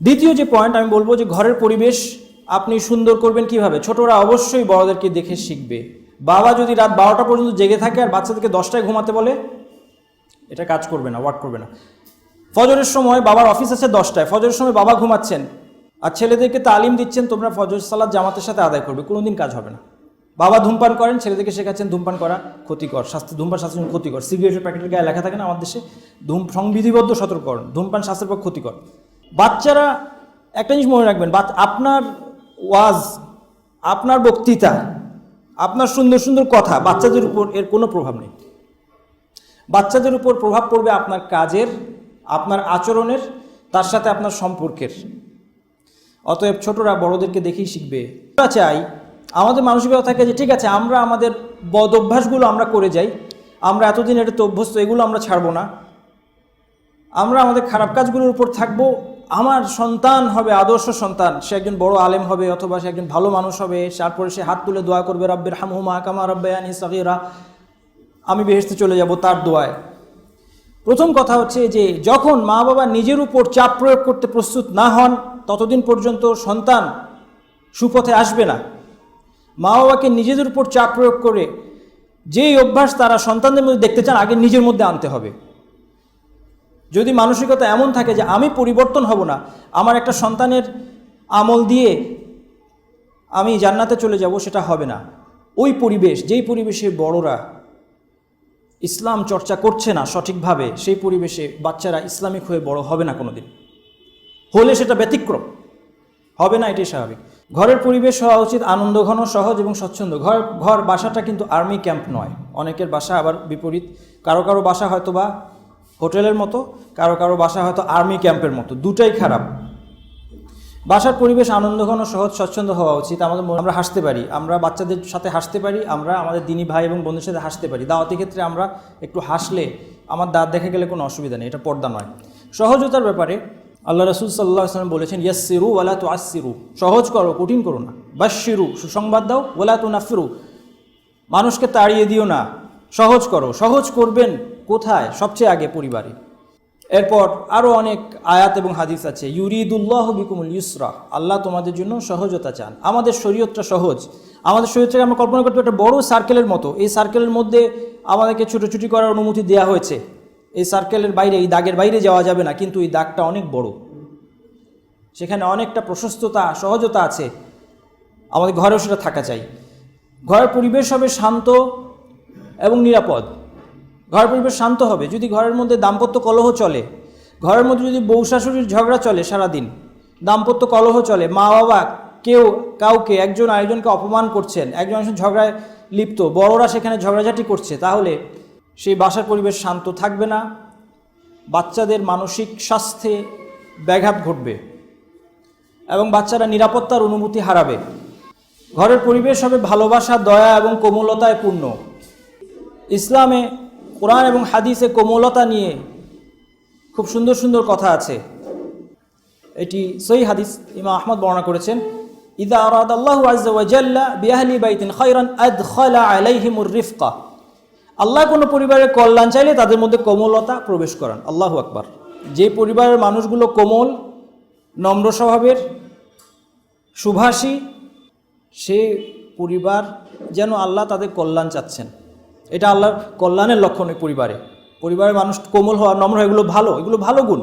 দ্বিতীয় যে পয়েন্ট আমি বলব যে ঘরের পরিবেশ আপনি সুন্দর করবেন কীভাবে? ছোটরা অবশ্যই বড়দেরকে দেখে শিখবে। বাবা যদি রাত বারোটা পর্যন্ত জেগে থাকে আর বাচ্চাদেরকে দশটায় ঘুমাতে বলে, এটা কাজ করবে না ওয়ার্ক করবে না। ফজরের সময় বাবার অফিস আছে দশটায়, ফজরের সময় বাবা ঘুমাচ্ছেন, আর ছেলেদেরকে তালিম দিচ্ছেন, তোমরা ফজর সালাদ জামাতের সাথে আদায় করবে, কোনোদিন কাজ হবে না। বাবা ধূমপান করেন, ছেলেদেরকে শেখাচ্ছেন ধূমপান করা ক্ষতিকর স্বাস্থ্য ধূমপান স্বাস্থ্যের ক্ষতিকর। সিগারেটের প্যাকেটের গায়ে লেখা থাকে না আমাদের দেশে, ধূম সংবিধিবদ্ধ সতর্করণ ধূমপান স্বাস্থ্যের পক্ষে ক্ষতিকর। বাচ্চারা, একটা জিনিস মনে রাখবেন আপনার ওয়াজ, আপনার বক্তৃতা, আপনার সুন্দর সুন্দর কথা, বাচ্চাদের উপর এর কোনো প্রভাব নেই। বাচ্চাদের উপর প্রভাব পড়বে আপনার কাজের, আপনার আচরণের, তার সাথে আপনার সম্পর্কের। অতএব ছোটরা বড়দেরকে দেখেই শিখবে। আমরা চাই, আমাদের মানসিকতা থাকে যে, ঠিক আছে, আমরা আমাদের বদ অভ্যাসগুলো আমরা করে যাই, আমরা এতদিন এটাতে অভ্যস্ত, এগুলো আমরা ছাড়বো না। আমরা আমাদের খারাপ কাজগুলোর উপর থাকব আমার সন্তান হবে, আদর্শ সন্তান। সে একজন বড় আলেম হবে অথবা সে একজন ভালো মানুষ হবে, তারপরে সে হাত তুলে দোয়া করবে রব্বের হামহুমা কামা রব্বায়ানি সগীরা। আমি বেহেস্তে চলে যাব তার দোয়ায়। প্রথম কথা হচ্ছে যে, যখন মা বাবা নিজের উপর চাপ প্রয়োগ করতে প্রস্তুত না হন, ততদিন পর্যন্ত সন্তান সুপথে আসবে না। মা বাবাকে নিজেদের উপর চাপ প্রয়োগ করে যেই অভ্যাস তারা সন্তানদের মধ্যে দেখতে চান, আগে নিজের মধ্যে আনতে হবে। যদি মানসিকতা এমন থাকে যে আমি পরিবর্তন হব না, আমার একটা সন্তানের আমল দিয়ে আমি জান্নাতে চলে যাব, সেটা হবে না। ওই পরিবেশ, যেই পরিবেশে বড়রা ইসলাম চর্চা করছে না সঠিকভাবে, সেই পরিবেশে বাচ্চারা ইসলামিক হয়ে বড় হবে না কোনোদিন। হলে সেটা ব্যতিক্রম। হবে না, এটাই স্বাভাবিক। ঘরের পরিবেশ হওয়া উচিত আনন্দঘন সহজ এবং স্বচ্ছন্দ। ঘর ঘর বাসাটা কিন্তু আর্মি ক্যাম্প নয়। অনেকের বাসা আবার বিপরীত। কারও কারও বাসা হয়তো বা হোটেলের মতো, কারও কারও বাসা হয়তো আর্মি ক্যাম্পের মতো, দুটাই খারাপ। বাসার পরিবেশ আনন্দঘন সহজ, স্বচ্ছন্দ হওয়া উচিত। আমাদের আমরা হাসতে পারি, আমরা বাচ্চাদের সাথে হাসতে পারি, আমরা আমাদের দিনী ভাই এবং বন্ধুর সাথে হাসতে পারি। দাওয়াতি ক্ষেত্রে আমরা একটু হাসলে আমার দাঁত দেখে গেলে কোনো অসুবিধা নেই, এটা পর্দা নয়। সহজতার ব্যাপারে আল্লাহ রসুল সাল্লাহ আসলাম বলেছেন ইয়াসিরু ওয়ালা তু আসিরু সহজ করো, কঠিন করো না। বাশিরু সুসংবাদ দাও ওয়ালা তু নাফিরু মানুষকে তাড়িয়ে দিও না। সহজ করো, সহজ করবেন। কোথায়? সবচেয়ে আগে পরিবারে। এরপর আরও অনেক আয়াত এবং হাদিস আছে। ইউরিদুল্লাহ বিকুমুল ইউসরা। আল্লাহ তোমাদের জন্য সহজতা চান। আমাদের শরীয়তটা সহজ। আমাদের শরীরটাকে আমরা কল্পনা করতে একটা বড় সার্কেলের মতো। এই সার্কেলের মধ্যে আমাদেরকে ছুটোছুটি করার অনুমতি দেওয়া হয়েছে। এই সার্কেলের বাইরে, এই দাগের বাইরে যাওয়া যাবে না। কিন্তু এই দাগটা অনেক বড়। সেখানে অনেকটা প্রশস্ততা, সহজতা আছে। আমাদের ঘরেও সেটা থাকা চাই। ঘরের পরিবেশ হবে শান্ত এবং নিরাপদ। ঘরের পরিবেশ শান্ত হবে। যদি ঘরের মধ্যে দাম্পত্য কলহ চলে, ঘরের মধ্যে যদি বউ শাশুড়ির ঝগড়া চলে সারাদিন, দাম্পত্য কলহ চলে মা বাবা কেউ কাউকে, একজন আরেকজনকে অপমান করছেন, একজন একজন ঝগড়ায় লিপ্ত, বড়রা সেখানে ঝগড়াঝাটি করছে, তাহলে সেই বাসার পরিবেশ শান্ত থাকবে না। বাচ্চাদের মানসিক স্বাস্থ্যে ব্যাঘাত ঘটবে এবং বাচ্চারা নিরাপত্তার অনুভূতি হারাবে। ঘরের পরিবেশ হবে ভালোবাসা, দয়া এবং কোমলতায় পূর্ণ। ইসলামে কোরআন এবং হাদিসে কোমলতা নিয়ে খুব সুন্দর সুন্দর কথা আছে। এটি সই হাদিস ইমা আহমদ বর্ণনা করেছেন। ইদা আরাদ আল্লাহ আজ্লা বিয়াহলি বাইতিন খৈরান আদখলা আলাইহিমুর রিফকা। আল্লাহ কোনো পরিবারের কল্যাণ চাইলে তাদের মধ্যে কোমলতা প্রবেশ করান। আল্লাহ আকবার। যে পরিবারের মানুষগুলো কোমল, নম্র স্বভাবের, সুভাষী, সে পরিবার যেন আল্লাহ তাদের কল্যাণ চাচ্ছেন। এটা আল্লাহর কল্যাণের লক্ষণ পরিবারে। পরিবারের মানুষ কোমল হওয়া, নম্র এগুলো ভালো এগুলো ভালো গুণ।